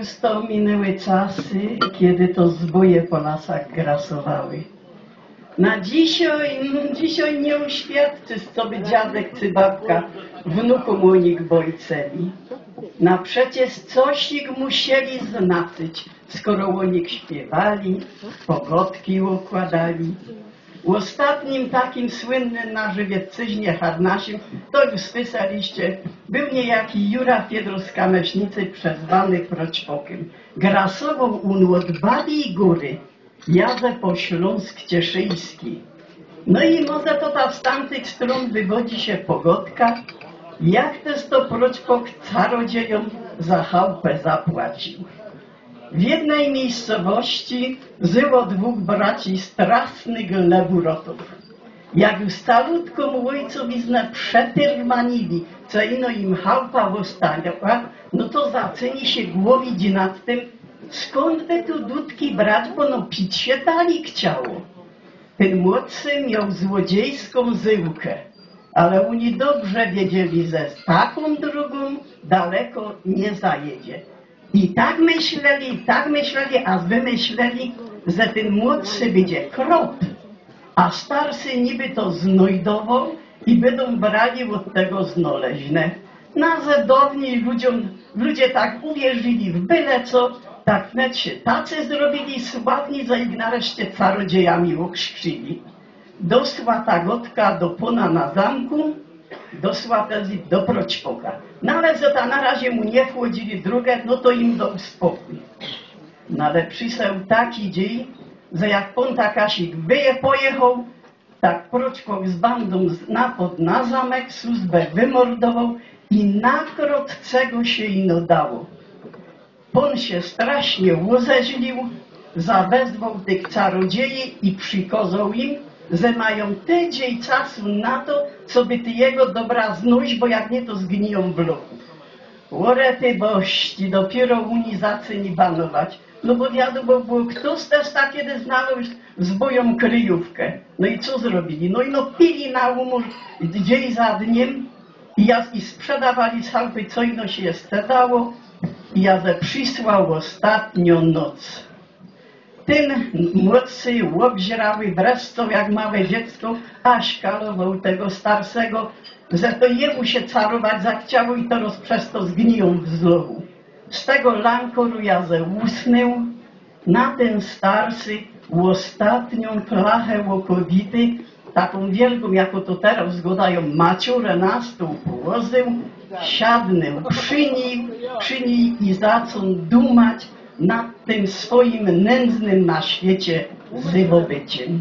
już to minęły czasy, kiedy to zboje po lasach grasowały. Na dzisiaj, dzisiaj nie uświadczy, co by dziadek czy babka wnukom o nich bojceli. Na przecież coś ich musieli znaczyć, skoro nich śpiewali, pogodki układali. Ostatnim takim słynnym na Żywiecczyźnie Harnasim, to już słyszeliście, był niejaki Jura Fiedrus z Kamesznicy przezwany Proćpokiem. Grasował on od Babi Góry, jadę po Śląsk Cieszyński. No i może to ta z tamtych stron wywodzi się pogodka, jak też to Proćpok carodziejom za chałupę zapłacił. W jednej miejscowości żyło dwóch braci strasznych leburotów. Jak już salutką ojcowiznę przetyrmanili, co ino im chałpa wostaniała, no to zaczęli się głowić nad tym, skąd by tu dudki brać, bo no pić się dali chciało. Ten młodszy miał złodziejską zyłkę, ale oni dobrze wiedzieli, że z taką drugą daleko nie zajedzie. I tak myśleli, tak myśleli, a wymyśleli, że ten młodszy będzie krop, a starszy niby to znojdował i będą brali od tego znaleźne. Na zedowni ludziom, ludzie tak uwierzyli w byle co, tak wnet się tacy zrobili sławni, za ich nareszcie czarodziejami okrzyli. Dosła ta gotka do pona na zamku, dosła też do proćpoka. No ale że ta na razie mu nie wchodzili drugę, no to im do spokój. No ale przysłał taki dzień, że jak pon Takasik wyje pojechał, tak proćpok z bandą napad na zamek, służbę wymordował i nakrot czego się ino dało. Pon się strasznie uzeźlił, zawezwał tych czarodziei i przykazał im, że mają tydzień czasu na to, co by ty jego dobra znójść, bo jak nie, to zgniją w lochu. Łorety bości, dopiero Unii zaczęli banować. No bo wiadomo było, kto z też tak kiedy znalazł zboją kryjówkę. No i co zrobili? No i no pili na umór dzień za dniem i, ja, i sprzedawali chałupy, co ino się jeszcze dało. I ja ze przysłał ostatnią noc. Ten młodszy łobźrały wreszcie jak małe dziecko, a szkalował tego starszego, że to jemu się carować zachciało i to przez to zgniją w zlowu. Z tego lankoru ja ze na ten starszy ostatnią plachę łokowity, taką wielką, jako to teraz zgodają, maciurę na stół położył, siadnę przy niej, przy niej i zaczął dumać nad tym swoim nędznym na świecie żywobyciem.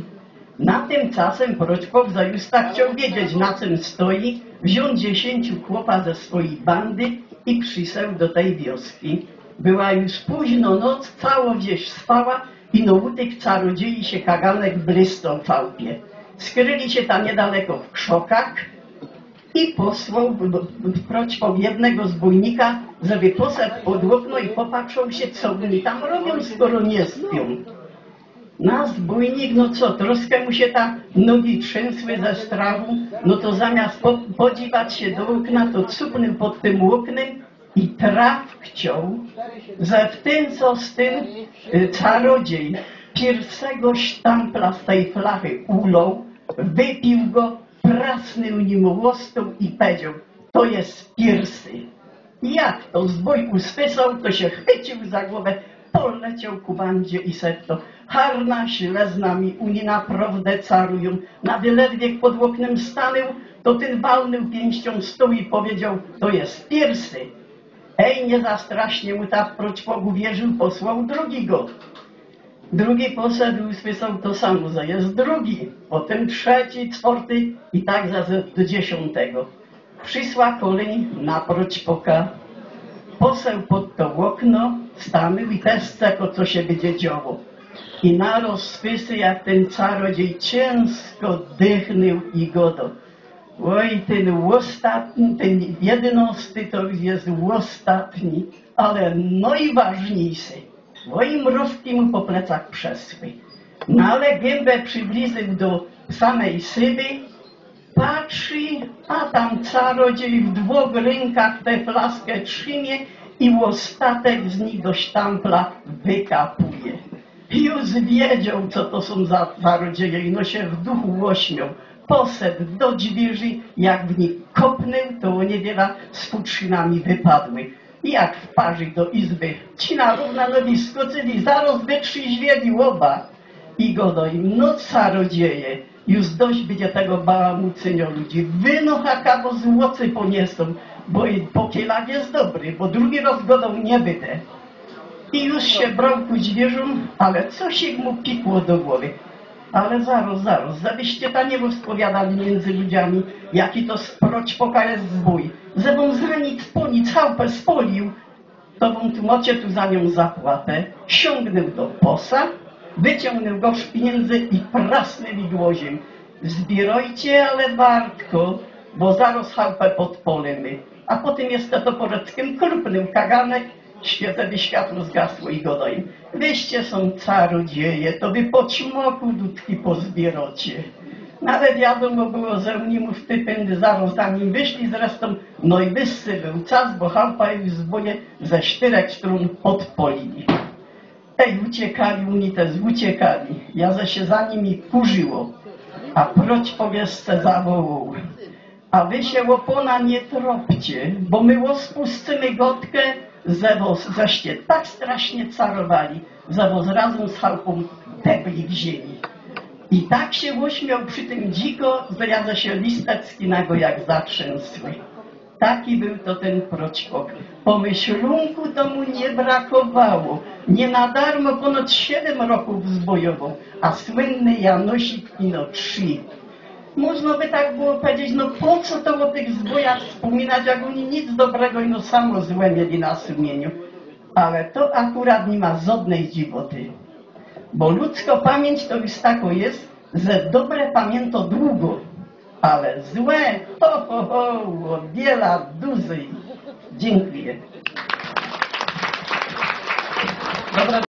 Na tym czasem Proćpok za Justa chciał wiedzieć, na czym stoi, wziął dziesięciu chłopa ze swojej bandy i przysłał do tej wioski. Była już późno noc, cała wieś spała i no u tych czarodziei się kaganek blystał w fałpie. Skryli się tam niedaleko w krzokach i posłał Proćpok jednego zbójnika, żeby poszedł pod okno i popatrzył się, co oni tam robią, skoro nie śpią. Nasz bójnik, no co, troszkę mu się tam nogi trzęsły ze strachu, no to zamiast po, podziwać się do okna, to cupnął pod tym oknem i traf że w tym co z tym y, czarodziej pierwszego sztampla z tej flachy ulał, wypił go, prasnął nim łostą i powiedział, to jest piersy. Jak to zbój usłyszał, to się chwycił za głowę, poleciał ku bandzie i setto. Harna źle z nami, uni naprawdę carują. Na ledwie pod oknem stanął, to ten walnął pięścią stół i powiedział, to jest piersy. Ej, nie zastrasznie mu ta proć Bogu wierzył, posłał drugiego. Drugi poszedł, usłyszał to samo, jest drugi, potem trzeci, czwarty i tak za do dziesiątego. Przysła kolej na proćpoka, poseł pod to okno, stanął i też czekał, co się będzie działo. I na rozpisy, jak ten czarodziej ciężko dychnął i godo. Oj, ten ostatni, ten jedenasty to jest ostatni, ale najważniejszy. Mrówki mu po plecach przesły. No ale gębę przybliżył do samej syby, patrzy, a tam czarodziej w dwóch rękach tę flaskę trzymie i łostatek z nich do sztampla wykapuje. Już wiedział, co to są za zarodzieje i no się w duchu ośmiał. Poszedł do drzwi, jak w nich kopnął, to niewiele z futrzynami wypadły. Jak wparzy do izby, ci na równa nogi skoczyli, zaraz wytrzyźwieli oba. I go do im, no carodzieje, już dość będzie tego bałamucenia ludzi. Wynocha bo złocy poniesą, bo i pokielag jest dobry, bo drugi raz godą nie byte. I już się brał ku zwierzom, ale co się mu pikło do głowy. Ale zaraz, zaraz, żebyście ta nie rozpowiadali między ludziami, jaki to sproć poka jest zbój. Zebą za nic po nic chałupę spolił, to wam tłumaczę tu za nią zapłatę. Siągnął do posa, wyciągnął go z pieniędzy i prasnęł igłoziem. Zbierajcie, ale wartko, bo zaraz chałupę podpolimy. A potem jest to toporeckiem krupnym kaganek, świecę światło zgasło i go im. Wyście są carodzieje, to wy po ćmoku dudki pozbieracie. Nawet wiadomo było, że oni mu stypendy zaraz zanim wyszli zresztą, no i wyssy był czas, bo chałupa już zbonie ze czterech stron podpolili. Ej, uciekali, oni też uciekali. Ja ze się za nimi kurzyło, a proć powieszcze zawołał. A wy się łopona nie tropcie, bo my spuscymy gotkę, zewoz zaście tak strasznie carowali, zewoz razem z chałupą tepli w ziemi. I tak się uśmiał przy tym dziko, zjadza się listecki na go jak zatrzęsły. Taki był to ten proćpok. Pomyślunku to mu nie brakowało. Nie na darmo ponad siedem roków zbojował, a słynny Janosik ino trzy można by tak było powiedzieć, no po co to o tych zbójach wspominać, jak oni nic dobrego i no samo złe mieli na sumieniu. Ale to akurat nie ma żadnej dziwoty. Bo ludzko pamięć to już tako jest, że dobre pamięto długo, ale złe ho, ho, ho, odbiela dłużej. Dziękuję. Dobra.